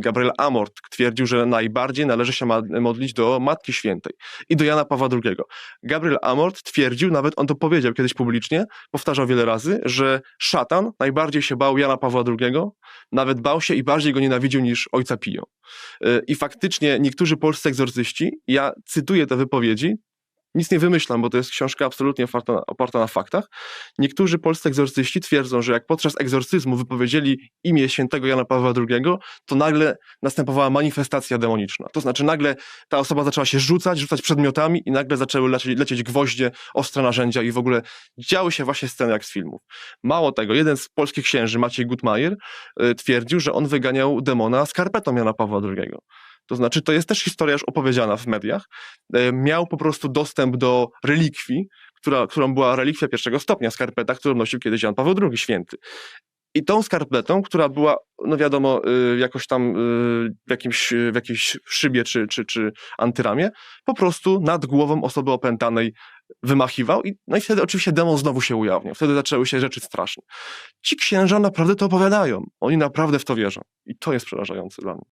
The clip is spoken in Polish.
Gabriel Amort twierdził, że najbardziej należy się modlić do Matki Świętej i do Jana Pawła II. Gabriel Amort twierdził, nawet on to powiedział kiedyś publicznie, powtarzał wiele razy, że szatan najbardziej się bał Jana Pawła II, nawet bał się i bardziej go nienawidził niż ojca Pio. Y, I faktycznie niektórzy polscy egzorcyści, ja cytuję te wypowiedzi, nic nie wymyślam, bo to jest książka absolutnie oparta, oparta na faktach. Niektórzy polscy egzorcyści twierdzą, że jak podczas egzorcyzmu wypowiedzieli imię świętego Jana Pawła II, to nagle następowała manifestacja demoniczna. To znaczy nagle ta osoba zaczęła się rzucać, rzucać przedmiotami i nagle zaczęły lecieć, lecieć gwoździe, ostre narzędzia i w ogóle działy się właśnie sceny jak z filmów. Mało tego, jeden z polskich księży, Maciej Gutmajer, y, twierdził, że on wyganiał demona skarpetą Jana Pawła II. To znaczy, to jest też historia już opowiedziana w mediach. E, Miał po prostu dostęp do relikwii, która, którą była relikwia pierwszego stopnia, skarpeta, którą nosił kiedyś Jan Paweł II święty. I tą skarpetą, która była, no wiadomo, y, jakoś tam y, w, jakimś, w jakiejś szybie czy, czy, czy antyramie, po prostu nad głową osoby opętanej wymachiwał i, no i wtedy oczywiście demon znowu się ujawniał. Wtedy zaczęły się rzeczy straszne. Ci księża naprawdę to opowiadają. Oni naprawdę w to wierzą. I to jest przerażające dla mnie.